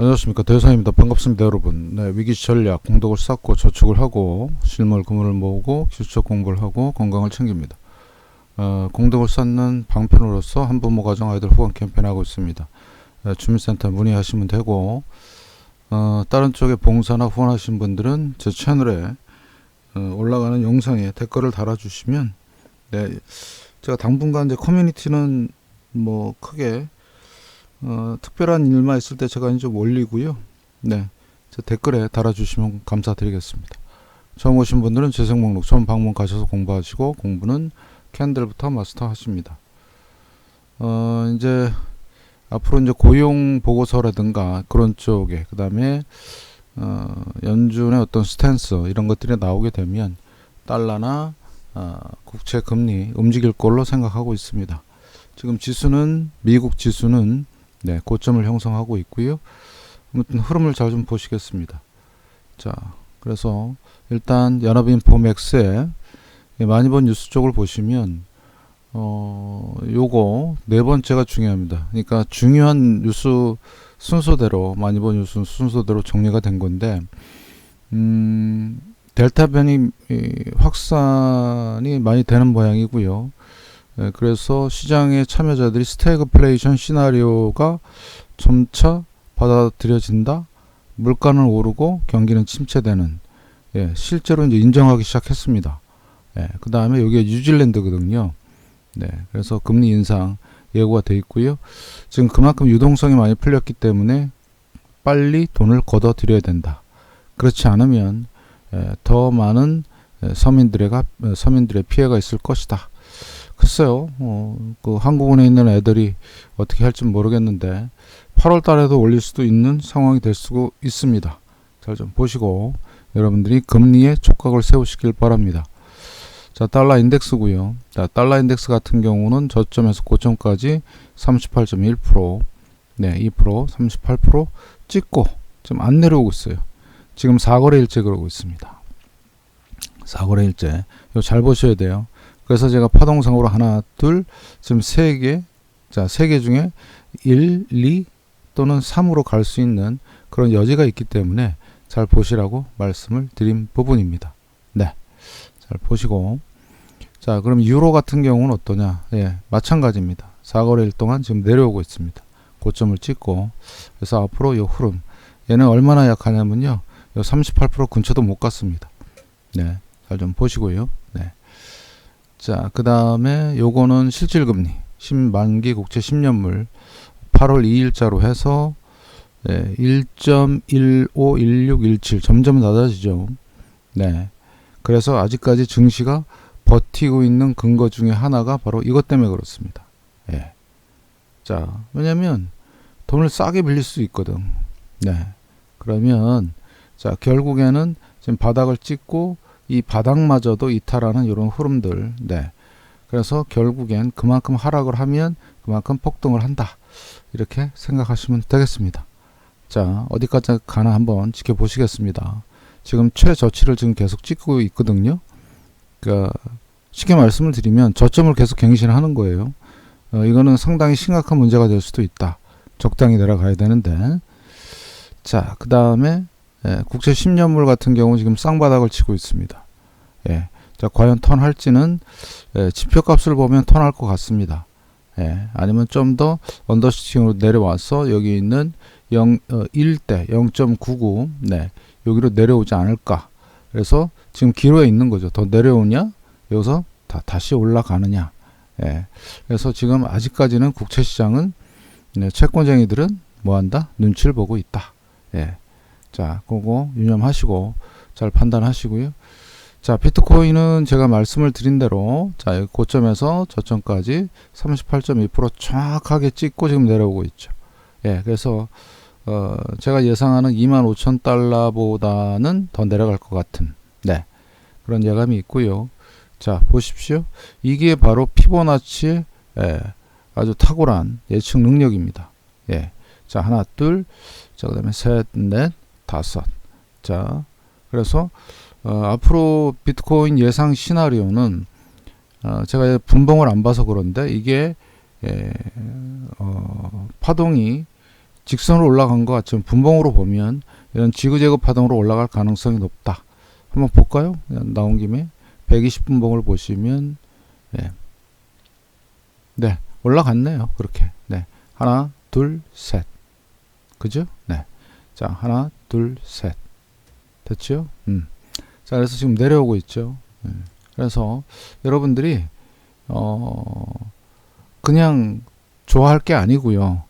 안녕하십니까. 대사입니다. 반갑습니다 여러분. 네, 위기 전략 공덕을 쌓고 저축을 하고 실물 금을 모으고 기술적 공부를 하고 건강을 챙깁니다. 어, 공덕을 쌓는 방편으로서 한부모 가정 아이들 후원 캠페인 하고 있습니다. 네, 주민센터 문의하시면 되고 어, 다른 쪽에 봉사나 후원하신 분들은 제 채널에 어, 올라가는 영상에 댓글을 달아주시면 네, 제가 당분간 이제 커뮤니티는 뭐 크게 어, 특별한 일만 있을 때 제가 이제 좀 올리고요. 네. 제 댓글에 달아주시면 감사드리겠습니다. 처음 오신 분들은 재생 목록 처음 방문 가셔서 공부하시고 공부는 캔들부터 마스터 하십니다. 어, 이제 앞으로 이제 고용 보고서라든가 그런 쪽에 그 다음에 어, 연준의 어떤 스탠스 이런 것들이 나오게 되면 달러나 어, 국채 금리 움직일 걸로 생각하고 있습니다. 지금 지수는 미국 지수는 네, 고점을 형성하고 있고요. 아무튼 흐름을 잘 좀 보시겠습니다. 자, 그래서 일단 연합인포맥스에 많이 본 뉴스 쪽을 보시면 어, 요거 네 번째가 중요합니다. 그러니까 중요한 뉴스 순서대로 많이 본 뉴스 순서대로 정리가 된 건데 음, 델타 변이 이, 확산이 많이 되는 모양이고요. 예, 그래서 시장의 참여자들이 스태그플레이션 시나리오가 점차 받아들여진다. 물가는 오르고 경기는 침체되는 예, 실제로 이제 인정하기 시작했습니다. 예, 그 다음에 여기가 뉴질랜드거든요. 네, 그래서 금리 인상 예고가 돼 있고요. 지금 그만큼 유동성이 많이 풀렸기 때문에 빨리 돈을 걷어 들여야 된다. 그렇지 않으면 예, 더 많은 예, 서민들의 서민들의 피해가 있을 것이다. 글쎄요, 어, 그 한국은에 있는 애들이 어떻게 할지 모르겠는데 8월 달에도 올릴 수도 있는 상황이 될 수도 있습니다. 잘 좀 보시고 여러분들이 금리에 촉각을 세우시길 바랍니다. 자, 달러 인덱스고요. 자, 달러 인덱스 같은 경우는 저점에서 고점까지 38.1%, 네, 2%, 38% 찍고 지금 안 내려오고 있어요. 지금 4거래일째 그러고 있습니다. 4거래일째. 이거 잘 보셔야 돼요. 그래서 제가 파동상으로 하나, 둘, 지금 세 개, 자, 세 개 중에 1, 2 또는 3으로 갈 수 있는 그런 여지가 있기 때문에 잘 보시라고 말씀을 드린 부분입니다. 네. 잘 보시고. 자, 그럼 유로 같은 경우는 어떠냐? 예, 마찬가지입니다. 4거래일 동안 지금 내려오고 있습니다. 고점을 찍고. 그래서 앞으로 요 흐름. 얘는 얼마나 약하냐면요. 요 38% 근처도 못 갔습니다. 네. 잘 좀 보시고요. 네. 자, 그 다음에 요거는 실질금리. 신만기 국채 10년물 8월 2일자로 해서 네, 1.151617 점점 낮아지죠. 네. 그래서 아직까지 증시가 버티고 있는 근거 중에 하나가 바로 이것 때문에 그렇습니다. 예. 자, 왜냐면 돈을 싸게 빌릴 수 있거든. 네. 그러면 자, 결국에는 지금 바닥을 찍고 이 바닥마저도 이탈하는 이런 흐름들. 네. 그래서 결국엔 그만큼 하락을 하면 그만큼 폭등을 한다. 이렇게 생각하시면 되겠습니다. 자, 어디까지 가나 한번 지켜보시겠습니다. 지금 최저치를 지금 계속 찍고 있거든요. 그러니까 쉽게 말씀을 드리면 저점을 계속 갱신하는 거예요. 어, 이거는 상당히 심각한 문제가 될 수도 있다. 적당히 내려가야 되는데. 자, 그 다음에 예, 국채 10년물 같은 경우 지금 쌍바닥을 치고 있습니다. 예, 자, 과연 턴할지는 예, 지표값을 보면 턴할 것 같습니다. 예, 아니면 좀 더 언더슈팅으로 내려와서 여기 있는 0, 어, 1대 0.99, 네, 여기로 내려오지 않을까. 그래서 지금 기로에 있는 거죠. 더 내려오냐? 여기서 다, 다시 올라가느냐? 예, 그래서 지금 아직까지는 국채 시장은 네, 채권쟁이들은 뭐 한다? 눈치를 보고 있다. 예. 자, 그거 유념하시고 잘 판단하시고요. 자, 비트코인은 제가 말씀을 드린 대로 자, 고점에서 저점까지 38.2% 정확하게 찍고 지금 내려오고 있죠. 예, 그래서 어, 제가 예상하는 25,000달러보다는 더 내려갈 것 같은 네. 그런 예감이 있고요. 자, 보십시오. 이게 바로 피보나치의 예, 아주 탁월한 예측 능력입니다. 예. 자, 하나, 둘, 자, 그 다음에 셋, 넷, 다섯. 자, 그래서 어, 앞으로 비트코인 예상 시나리오는 어, 제가 분봉을 안 봐서 그런데 이게 예, 어, 파동이 직선으로 올라간 것 같지만 분봉으로 보면 이런 지그재그 파동으로 올라갈 가능성이 높다. 한번 볼까요? 나온 김에 120분봉을 보시면 예. 네 올라갔네요. 그렇게 네 하나 둘 셋 그죠? 네. 자 하나 둘 셋 됐죠? 음. 자 그래서 지금 내려오고 있죠. 예. 그래서 여러분들이 어 그냥 좋아할 게 아니고요.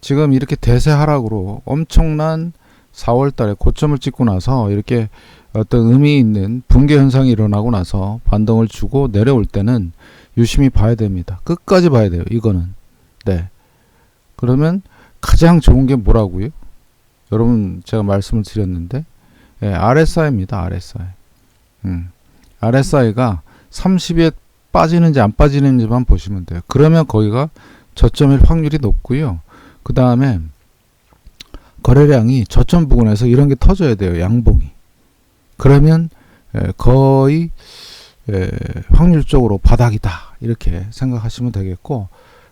지금 이렇게 대세 하락으로 엄청난 4월 달에 고점을 찍고 나서 이렇게 어떤 의미 있는 붕괴 현상이 일어나고 나서 반등을 주고 내려올 때는 유심히 봐야 됩니다. 끝까지 봐야 돼요. 이거는. 네. 그러면 가장 좋은 게 뭐라고요? 여러분 제가 말씀을 드렸는데 예, RSI입니다. RSI. 음. RSI가 30에 빠지는지 안 빠지는지만 보시면 돼요. 그러면 거기가 저점일 확률이 높고요. 그 다음에 거래량이 저점 부근에서 이런 게 터져야 돼요. 양봉이. 그러면 에, 거의 에, 확률적으로 바닥이다. 이렇게 생각하시면 되겠고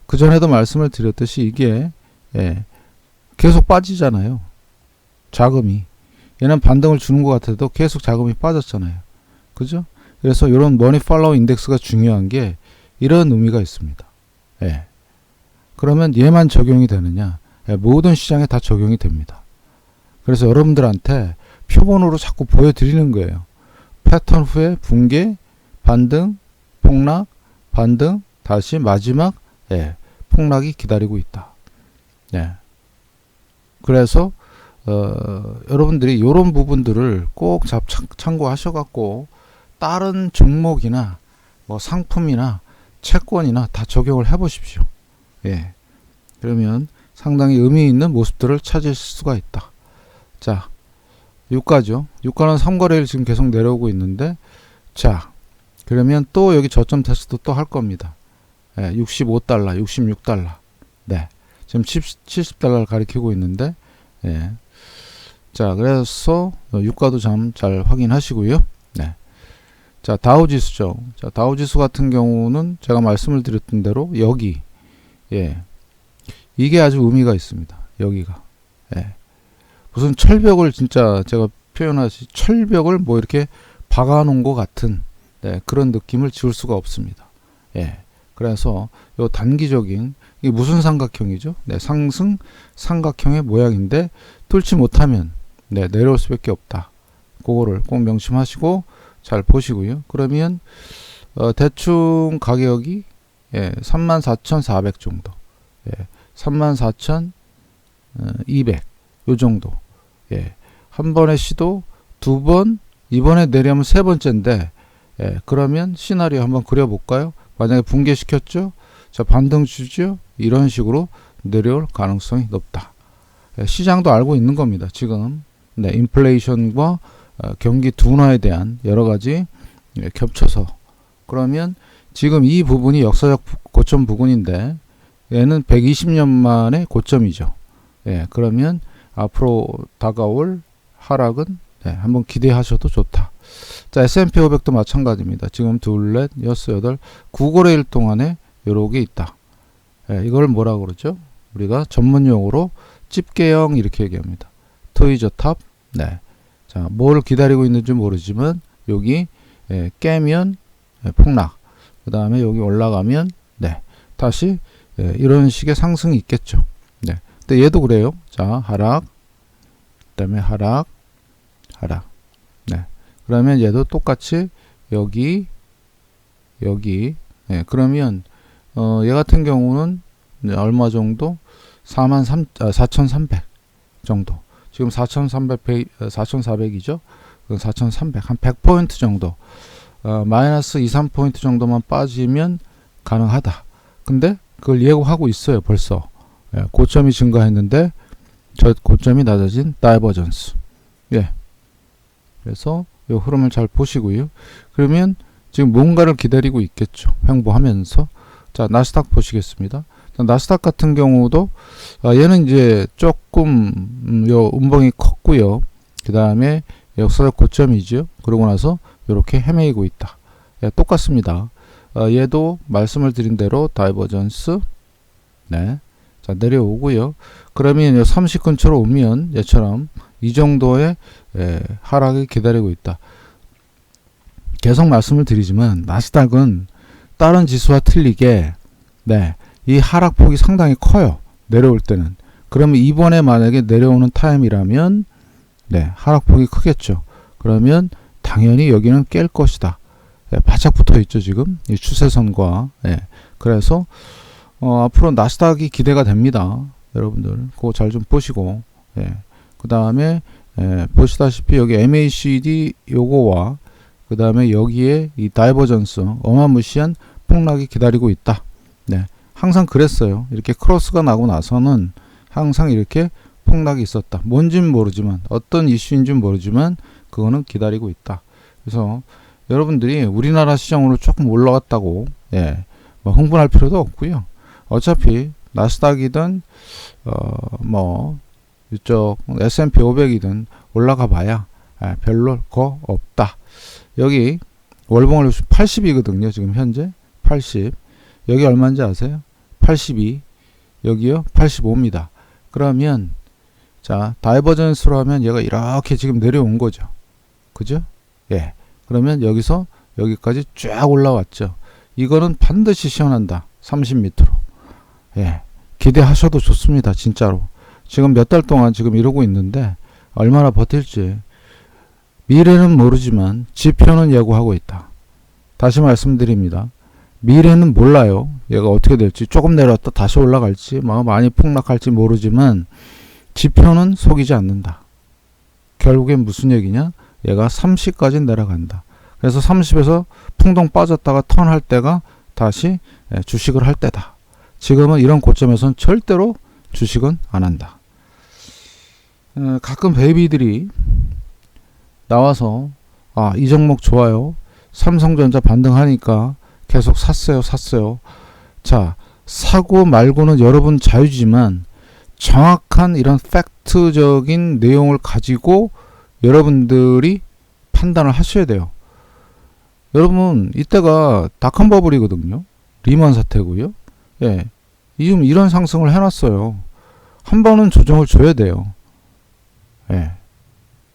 그 전에도 말씀을 드렸듯이 이게 예, 계속 빠지잖아요. 자금이. 얘는 반등을 주는 것 같아도 계속 자금이 빠졌잖아요. 그죠? 그래서 이런 머니 팔로우 인덱스가 중요한 게 이런 의미가 있습니다. 예. 그러면 얘만 적용이 되느냐? 예, 모든 시장에 다 적용이 됩니다. 그래서 여러분들한테 표본으로 자꾸 보여드리는 거예요. 패턴 후에 붕괴, 반등, 폭락, 반등, 다시 마지막 예, 폭락이 기다리고 있다. 예. 그래서 어, 여러분들이 이런 부분들을 꼭 잡, 참고하셔갖고 다른 종목이나 뭐 상품이나 채권이나 다 적용을 해보십시오. 예. 그러면 상당히 의미 있는 모습들을 찾을 수가 있다. 자, 유가죠. 유가는 3거래일 지금 계속 내려오고 있는데, 자, 그러면 또 여기 저점 테스트 또 할 겁니다. 예, 65달러, 66달러. 네. 지금 70, 70달러를 가리키고 있는데, 예. 자, 그래서 유가도 참 잘 확인하시고요. 네. 자, 다우지수죠. 자, 다우지수 같은 경우는 제가 말씀을 드렸던 대로 여기, 예. 이게 아주 의미가 있습니다. 여기가. 예. 무슨 철벽을 진짜 제가 표현하시 철벽을 뭐 이렇게 박아 놓은 것 같은 네, 그런 느낌을 지울 수가 없습니다. 예. 그래서 요 단기적인 이게 무슨 삼각형이죠? 네, 상승 삼각형의 모양인데 뚫지 못하면 네, 내려올 수밖에 없다. 그거를 꼭 명심하시고 잘 보시고요. 그러면 어, 대충 가격이 예, 34,400 정도. 예, 34,200 요 정도. 예. 한 번의 시도 두 번, 이번에 내려면 세 번째인데 예, 그러면 시나리오 한번 그려 볼까요? 만약에 붕괴시켰죠? 자, 반등 주죠? 이런 식으로 내려올 가능성이 높다. 예, 시장도 알고 있는 겁니다. 지금 네, 인플레이션과 어, 경기 둔화에 대한 여러 가지 예, 겹쳐서 그러면 지금 이 부분이 역사적 고점 부근인데 얘는 120년 만의 고점이죠. 예, 그러면 앞으로 다가올 하락은 네, 한번 기대하셔도 좋다. 자, S&P 500도 마찬가지입니다. 지금 둘, 넷, 여섯, 여덟, 9거래일 동안에 요렇게 있다. 예, 이걸 뭐라 그러죠? 우리가 전문 용어로 집게형 이렇게 얘기합니다. 토이저 탑. 네. 자, 뭘 기다리고 있는지 모르지만 여기 예, 깨면 예, 폭락. 그 다음에 여기 올라가면 네. 다시 예, 이런 식의 상승이 있겠죠. 네. 근데 얘도 그래요. 자, 하락. 그다음에 하락. 하락. 네. 그러면 얘도 똑같이 여기 여기 네. 그러면 어, 얘 같은 경우는 네, 얼마 정도? 4만 3 아, 4,300 정도. 지금 4,300 4,400이죠. 4,300 한 100포인트 정도. 어, 마이너스 2, 3포인트 정도만 빠지면 가능하다. 근데 그걸 예고하고 있어요, 벌써. 예, 고점이 증가했는데 저 고점이 낮아진 다이버전스. 예. 그래서 이 흐름을 잘 보시고요. 그러면 지금 뭔가를 기다리고 있겠죠. 횡보하면서. 자, 나스닥 보시겠습니다. 자, 나스닥 같은 경우도 아, 얘는 이제 조금 음, 요 음봉이 컸고요. 그 다음에 역사적 고점이죠. 그러고 나서 이렇게 헤매이고 있다. 예, 똑같습니다. 아, 얘도 말씀을 드린 대로 다이버전스, 네, 자, 내려오고요. 그러면 요30 근처로 오면 얘처럼 이 정도의 예, 하락이 기다리고 있다. 계속 말씀을 드리지만 나스닥은 다른 지수와 틀리게 네, 이 하락폭이 상당히 커요. 내려올 때는. 그러면 이번에 만약에 내려오는 타임이라면 네, 하락폭이 크겠죠. 그러면 당연히 여기는 깰 것이다. 예, 바짝 붙어 있죠, 지금. 이 추세선과. 예. 그래서 어, 앞으로 나스닥이 기대가 됩니다. 여러분들 그거 잘 좀 보시고 예. 그 다음에 예, 보시다시피 여기 MACD 요거와 그 다음에 여기에 이 다이버전스 어마무시한 폭락이 기다리고 있다. 네, 항상 그랬어요. 이렇게 크로스가 나고 나서는 항상 이렇게 폭락이 있었다. 뭔진 모르지만 어떤 이슈인지 모르지만 그거는 기다리고 있다. 그래서 여러분들이 우리나라 시장으로 조금 올라갔다고 예, 뭐 흥분할 필요도 없고요. 어차피 나스닥이든 어뭐 이쪽 S&P 500이든 올라가 봐야 예, 별로 거 없다. 여기 월봉을 80이거든요. 지금 현재 80. 여기 얼마인지 아세요? 82. 여기요? 85입니다. 그러면 자, 다이버전스로 하면 얘가 이렇게 지금 내려온 거죠. 그죠? 예. 그러면 여기서 여기까지 쫙 올라왔죠. 이거는 반드시 시원한다. 30m로. 예. 기대하셔도 좋습니다. 진짜로. 지금 몇 달 동안 지금 이러고 있는데 얼마나 버틸지 미래는 모르지만 지표는 예고하고 있다. 다시 말씀드립니다. 미래는 몰라요. 얘가 어떻게 될지 조금 내려왔다 다시 올라갈지 막 많이 폭락할지 모르지만 지표는 속이지 않는다. 결국엔 무슨 얘기냐? 얘가 30까지 내려간다. 그래서 30에서 풍덩 빠졌다가 턴할 때가 다시 예, 주식을 할 때다. 지금은 이런 고점에서는 절대로 주식은 안 한다. 어, 가끔 베이비들이 나와서 아, 이 종목 좋아요. 삼성전자 반등하니까 계속 샀어요, 샀어요. 자, 사고 말고는 여러분 자유지만 정확한 이런 팩트적인 내용을 가지고 여러분들이 판단을 하셔야 돼요. 여러분, 이때가 닷컴 버블이거든요. 리먼 사태고요. 예. 지금 이런 상승을 해놨어요. 한 번은 조정을 줘야 돼요. 예.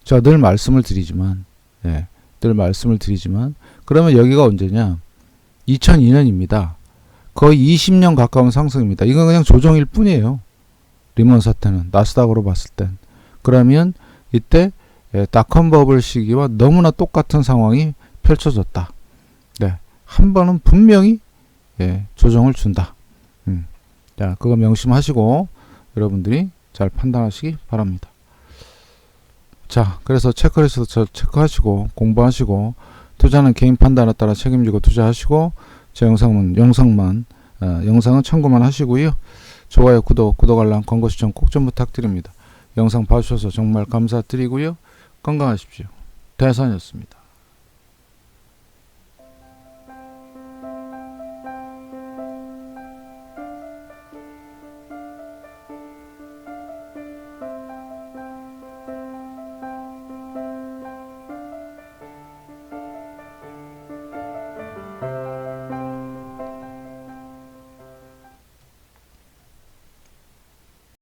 제가 늘 말씀을 드리지만, 예. 늘 말씀을 드리지만, 그러면 여기가 언제냐? 2002년입니다. 거의 20년 가까운 상승입니다. 이건 그냥 조정일 뿐이에요. 리먼 사태는 나스닥으로 봤을 땐. 그러면 이때 예, 닷컴 버블 시기와 너무나 똑같은 상황이 펼쳐졌다. 네, 한 번은 분명히 예, 조정을 준다. 음. 자, 그거 명심하시고 여러분들이 잘 판단하시기 바랍니다. 자, 그래서 체크리스트 체크하시고 공부하시고 투자는 개인 판단에 따라 책임지고 투자하시고 제 영상은 영상만 어, 영상은 참고만 하시고요. 좋아요, 구독, 구독 알람, 광고 시청 꼭 좀 부탁드립니다. 영상 봐주셔서 정말 감사드리고요. 건강하십시오. 대선이었습니다.